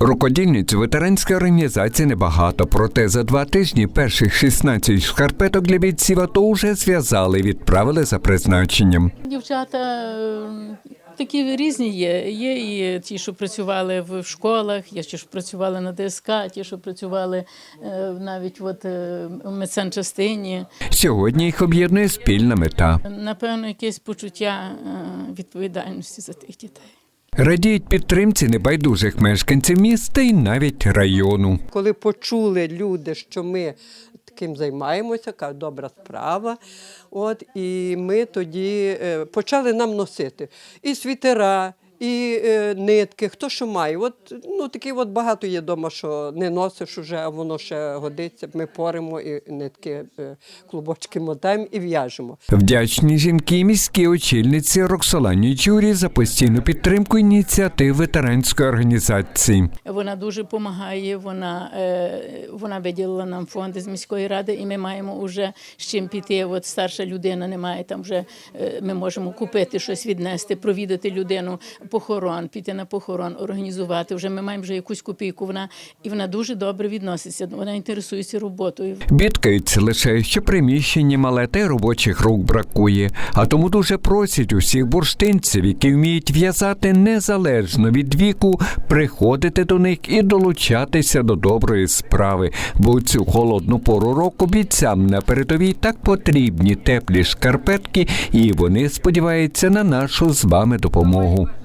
Рукодільниць у ветеранській організації небагато, проте за два тижні перших 16 шкарпеток для бійців АТО вже зв'язали і відправили за призначенням. Дівчата е, такі різні є. Є і ті, що працювали в в школах, є ті, що працювали на ДСК, ті, що працювали е, навіть от, е, в медсанчастині. Сьогодні їх об'єднує спільна мета. Напевно, якесь почуття е, відповідальності за тих дітей. Радіють підтримці небайдужих мешканців міста і навіть району. Коли почули люди, що ми таким займаємося, яка добра справа. От, і ми тоді е, почали нам носити і світера, і е, нитки, хто що має. От, ну, такі от багато є вдома, що не носиш уже, а воно ще годиться. Ми поримо і нитки, е, клубочки мотаємо і в'яжемо. Вдячні жінки і міські очільниці Роксолані Чурі за постійну підтримку ініціатив ветеранської організації. Вона дуже допомагає. Вона, е, вона виділила нам фонди з міської ради, і ми маємо вже з чим піти. От старша людина не має там вже. е, Ми можемо купити щось, віднести, провідати людину, похорон, піти на похорон, організувати. Вже ми маємо вже якусь копійку. Вона і вона дуже добре відноситься. Вона інтересується роботою. Бідкаються лише, що приміщення мале та й робочих рук бракує, а тому дуже просять усіх бурштинців, які вміють в'язати незалежно від віку, приходити до них і долучатися до доброї справи. Бо у цю холодну пору року бійцям на передовій так потрібні теплі шкарпетки, і вони сподіваються на нашу з вами допомогу.